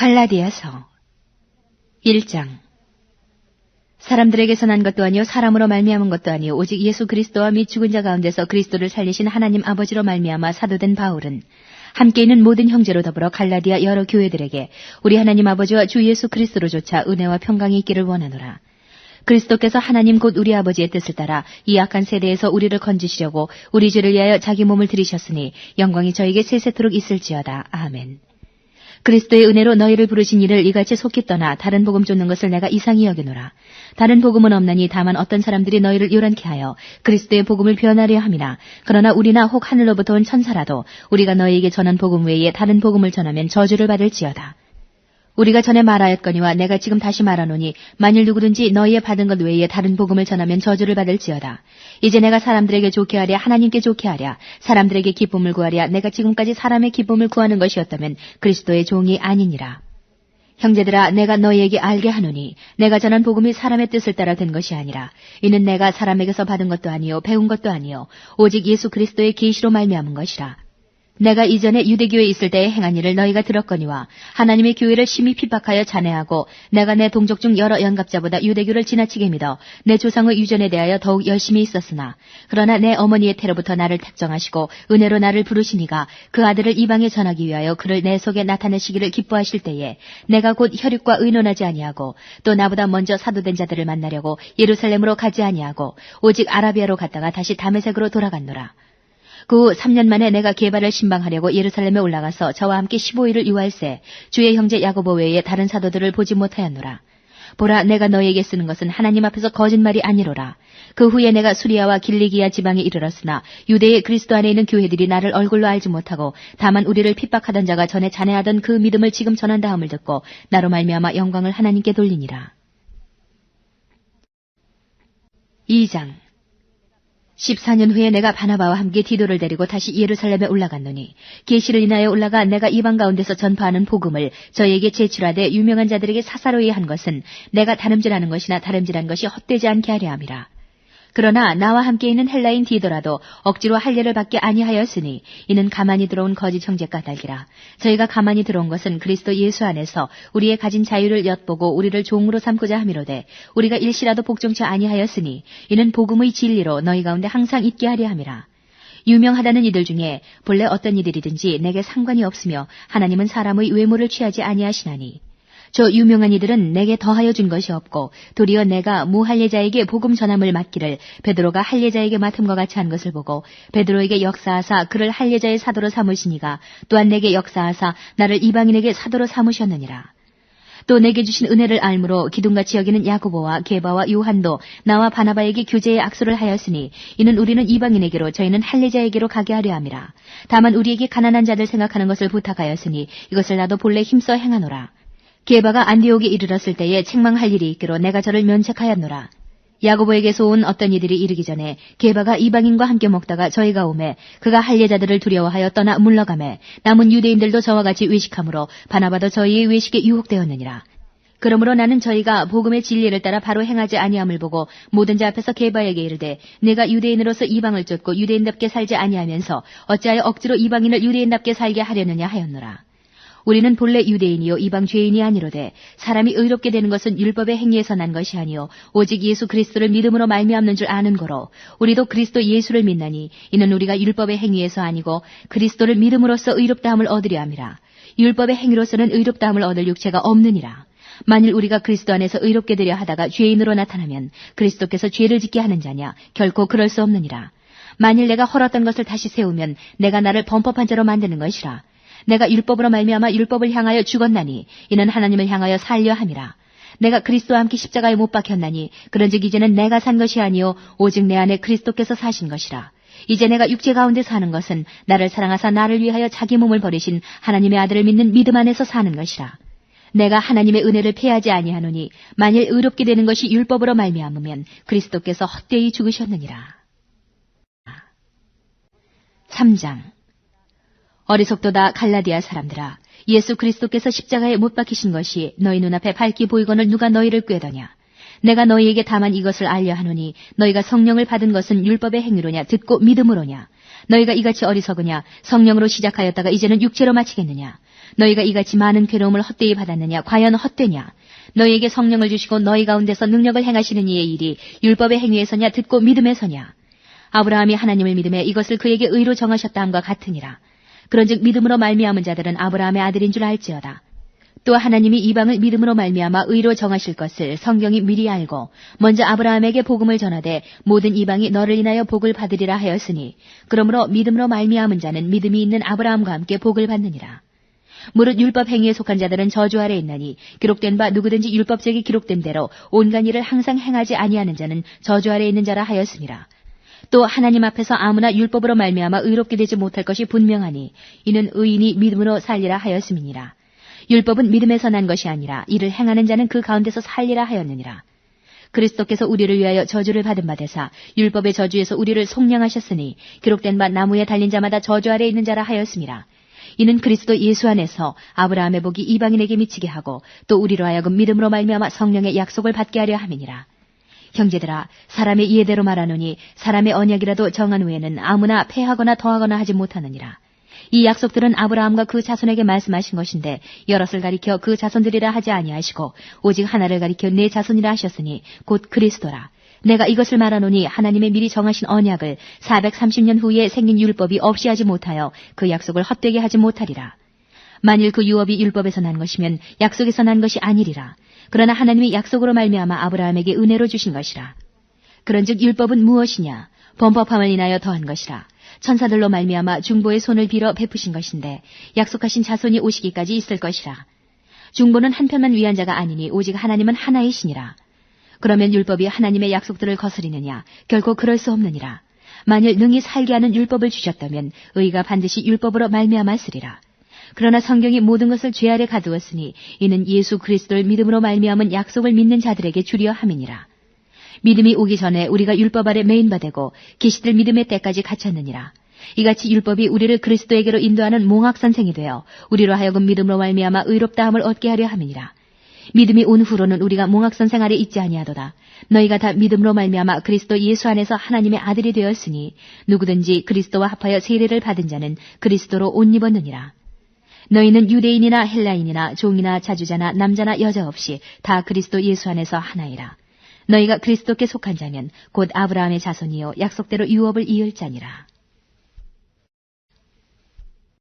갈라디아서 1장 사람들에게서 난 것도 아니요 사람으로 말미암은 것도 아니요 오직 예수 그리스도와 및 죽은 자 가운데서 그리스도를 살리신 하나님 아버지로 말미암아 사도된 바울은 함께 있는 모든 형제로 더불어 갈라디아 여러 교회들에게 우리 하나님 아버지와 주 예수 그리스도로조차 은혜와 평강이 있기를 원하노라. 그리스도께서 하나님 곧 우리 아버지의 뜻을 따라 이 악한 세대에서 우리를 건지시려고 우리 죄를 위하여 자기 몸을 들이셨으니 영광이 저에게 세세토록 있을지어다. 아멘. 그리스도의 은혜로 너희를 부르신 이를 이같이 속히 떠나 다른 복음 쫓는 것을 내가 이상히 여기노라. 다른 복음은 없나니 다만 어떤 사람들이 너희를 요란케 하여 그리스도의 복음을 변하려 함이나 그러나 우리나 혹 하늘로부터 온 천사라도 우리가 너희에게 전한 복음 외에 다른 복음을 전하면 저주를 받을지어다. 우리가 전에 말하였거니와 내가 지금 다시 말하노니 만일 누구든지 너희의 받은 것 외에 다른 복음을 전하면 저주를 받을지어다. 이제 내가 사람들에게 좋게 하랴 하나님께 좋게 하랴 사람들에게 기쁨을 구하랴 내가 지금까지 사람의 기쁨을 구하는 것이었다면 그리스도의 종이 아니니라. 형제들아 내가 너희에게 알게 하노니 내가 전한 복음이 사람의 뜻을 따라 된 것이 아니라 이는 내가 사람에게서 받은 것도 아니요 배운 것도 아니요 오직 예수 그리스도의 계시로 말미암은 것이라. 내가 이전에 유대교에 있을 때에 행한 일을 너희가 들었거니와 하나님의 교회를 심히 핍박하여 잔해하고 내가 내 동족 중 여러 연갑자보다 유대교를 지나치게 믿어 내 조상의 유전에 대하여 더욱 열심히 있었으나 그러나 내 어머니의 태로부터 나를 택정하시고 은혜로 나를 부르시니가 그 아들을 이방에 전하기 위하여 그를 내 속에 나타내시기를 기뻐하실 때에 내가 곧 혈육과 의논하지 아니하고 또 나보다 먼저 사도된 자들을 만나려고 예루살렘으로 가지 아니하고 오직 아라비아로 갔다가 다시 다메색으로 돌아갔노라. 그 후 3년 만에 내가 개발을 신방하려고 예루살렘에 올라가서 저와 함께 15일을 유할세 주의 형제 야고보 외에 다른 사도들을 보지 못하였노라. 보라 내가 너에게 쓰는 것은 하나님 앞에서 거짓말이 아니로라. 그 후에 내가 수리아와 길리기아 지방에 이르렀으나 유대의 그리스도 안에 있는 교회들이 나를 얼굴로 알지 못하고 다만 우리를 핍박하던 자가 전에 잔해하던 그 믿음을 지금 전한다함을 듣고 나로 말미암아 영광을 하나님께 돌리니라. 2장 14년 후에 내가 바나바와 함께 디도를 데리고 다시 예루살렘에 올라갔노니 계시를 인하여 올라가 내가 이방 가운데서 전파하는 복음을 저에게 제출하되 유명한 자들에게 사사로이 한 것은 내가 다름질하는 것이나 다름질한 것이 헛되지 않게 하려 함이라. 그러나 나와 함께 있는 헬라인 디도라도 억지로 할례를 받게 아니하였으니 이는 가만히 들어온 거짓 형제 까닭이라. 저희가 가만히 들어온 것은 그리스도 예수 안에서 우리의 가진 자유를 엿보고 우리를 종으로 삼고자 함이로되 우리가 일시라도 복종치 아니하였으니 이는 복음의 진리로 너희 가운데 항상 있게 하려 함이라. 유명하다는 이들 중에 본래 어떤 이들이든지 내게 상관이 없으며 하나님은 사람의 외모를 취하지 아니하시나니 저 유명한 이들은 내게 더하여 준 것이 없고 도리어 내가 무할례자에게 복음 전함을 맡기를 베드로가 할례자에게 맡음과 같이 한 것을 보고 베드로에게 역사하사 그를 할례자의 사도로 삼으시니가 또한 내게 역사하사 나를 이방인에게 사도로 삼으셨느니라. 또 내게 주신 은혜를 알므로 기둥같이 여기는 야고보와 게바와 요한도 나와 바나바에게 교제의 악수를 하였으니 이는 우리는 이방인에게로 저희는 할례자에게로 가게 하려 함이라. 다만 우리에게 가난한 자들 생각하는 것을 부탁하였으니 이것을 나도 본래 힘써 행하노라. 게바가 안디옥에 이르렀을 때에 책망할 일이 있기로 내가 저를 면책하였노라. 야고보에게서 온 어떤 이들이 이르기 전에 게바가 이방인과 함께 먹다가 저희가 오매 그가 할례자들을 두려워하여 떠나 물러가매 남은 유대인들도 저와 같이 외식함으로 바나바도 저희의 외식에 유혹되었느니라. 그러므로 나는 저희가 복음의 진리를 따라 바로 행하지 아니함을 보고 모든 자 앞에서 게바에게 이르되 내가 유대인으로서 이방을 쫓고 유대인답게 살지 아니하면서 어찌하여 억지로 이방인을 유대인답게 살게 하려느냐 하였노라. 우리는 본래 유대인이요 이방 죄인이 아니로되 사람이 의롭게 되는 것은 율법의 행위에서 난 것이 아니요 오직 예수 그리스도를 믿음으로 말미암는 줄 아는 거로 우리도 그리스도 예수를 믿나니 이는 우리가 율법의 행위에서 아니고 그리스도를 믿음으로써 의롭다함을 얻으려 함이라. 율법의 행위로서는 의롭다함을 얻을 육체가 없느니라. 만일 우리가 그리스도 안에서 의롭게 되려 하다가 죄인으로 나타나면 그리스도께서 죄를 짓게 하는 자냐? 결코 그럴 수 없느니라. 만일 내가 헐었던 것을 다시 세우면 내가 나를 범법한 자로 만드는 것이라 내가 율법으로 말미암아 율법을 향하여 죽었나니 이는 하나님을 향하여 살려 함이라. 내가 그리스도와 함께 십자가에 못 박혔나니 그런즉 이제는 내가 산 것이 아니요 오직 내 안에 그리스도께서 사신 것이라. 이제 내가 육체 가운데 사는 것은 나를 사랑하사 나를 위하여 자기 몸을 버리신 하나님의 아들을 믿는 믿음 안에서 사는 것이라. 내가 하나님의 은혜를 패하지 아니하노니 만일 의롭게 되는 것이 율법으로 말미암으면 그리스도께서 헛되이 죽으셨느니라. 3장 어리석도다 갈라디아 사람들아 예수 그리스도께서 십자가에 못 박히신 것이 너희 눈앞에 밝히 보이거늘 누가 너희를 꾀더냐 내가 너희에게 다만 이것을 알려 하노니 너희가 성령을 받은 것은 율법의 행위로냐 듣고 믿음으로냐 너희가 이같이 어리석으냐 성령으로 시작하였다가 이제는 육체로 마치겠느냐 너희가 이같이 많은 괴로움을 헛되이 받았느냐? 과연 헛되냐? 너희에게 성령을 주시고 너희 가운데서 능력을 행하시는 이의 일이 율법의 행위에서냐 듣고 믿음에서냐? 아브라함이 하나님을 믿음에 이것을 그에게 의로 정하셨다 함과 같으니라. 그런즉 믿음으로 말미암은 자들은 아브라함의 아들인 줄 알지어다. 또 하나님이 이방을 믿음으로 말미암아 의로 정하실 것을 성경이 미리 알고 먼저 아브라함에게 복음을 전하되 모든 이방이 너를 인하여 복을 받으리라 하였으니 그러므로 믿음으로 말미암은 자는 믿음이 있는 아브라함과 함께 복을 받느니라. 무릇 율법 행위에 속한 자들은 저주 아래 있나니 기록된 바 누구든지 율법책이 기록된 대로 온갖 일을 항상 행하지 아니하는 자는 저주 아래 있는 자라 하였습니다. 또 하나님 앞에서 아무나 율법으로 말미암아 의롭게 되지 못할 것이 분명하니 이는 의인이 믿음으로 살리라 하였음이니라. 율법은 믿음에서 난 것이 아니라 이를 행하는 자는 그 가운데서 살리라 하였느니라. 그리스도께서 우리를 위하여 저주를 받은 바 되사 율법의 저주에서 우리를 속량하셨으니 기록된 바 나무에 달린 자마다 저주 아래 있는 자라 하였습니다. 이는 그리스도 예수 안에서 아브라함의 복이 이방인에게 미치게 하고 또 우리로 하여금 믿음으로 말미암아 성령의 약속을 받게 하려 함이니라. 형제들아 사람의 이해대로 말하노니 사람의 언약이라도 정한 후에는 아무나 패하거나 더하거나 하지 못하느니라. 이 약속들은 아브라함과 그 자손에게 말씀하신 것인데 여럿을 가리켜 그 자손들이라 하지 아니하시고 오직 하나를 가리켜 내 자손이라 하셨으니 곧 그리스도라. 내가 이것을 말하노니 하나님의 미리 정하신 언약을 430년 후에 생긴 율법이 없이 하지 못하여 그 약속을 헛되게 하지 못하리라. 만일 그 유업이 율법에서 난 것이면 약속에서 난 것이 아니리라. 그러나 하나님이 약속으로 말미암아 아브라함에게 은혜로 주신 것이라. 그런즉 율법은 무엇이냐? 범법함을 인하여 더한 것이라. 천사들로 말미암아 중보의 손을 빌어 베푸신 것인데 약속하신 자손이 오시기까지 있을 것이라. 중보는 한편만 위한 자가 아니니 오직 하나님은 하나이시니라. 그러면 율법이 하나님의 약속들을 거스리느냐? 결코 그럴 수 없느니라. 만일 능히 살게 하는 율법을 주셨다면 의가 반드시 율법으로 말미암았으리라. 그러나 성경이 모든 것을 죄 아래 가두었으니 이는 예수 그리스도를 믿음으로 말미암은 약속을 믿는 자들에게 주려 함이니라. 믿음이 오기 전에 우리가 율법 아래 메인바되고 계시들 믿음의 때까지 갇혔느니라. 이같이 율법이 우리를 그리스도에게로 인도하는 몽학 선생이 되어 우리로 하여금 믿음으로 말미암아 의롭다 함을 얻게 하려 함이니라. 믿음이 온 후로는 우리가 몽학 선생 아래 있지 아니하도다. 너희가 다 믿음으로 말미암아 그리스도 예수 안에서 하나님의 아들이 되었으니 누구든지 그리스도와 합하여 세례를 받은 자는 그리스도로 옷 입었느니라. 너희는 유대인이나 헬라인이나 종이나 자주자나 남자나 여자 없이 다 그리스도 예수 안에서 하나이라. 너희가 그리스도께 속한 자면 곧 아브라함의 자손이요 약속대로 유업을 이을 자니라.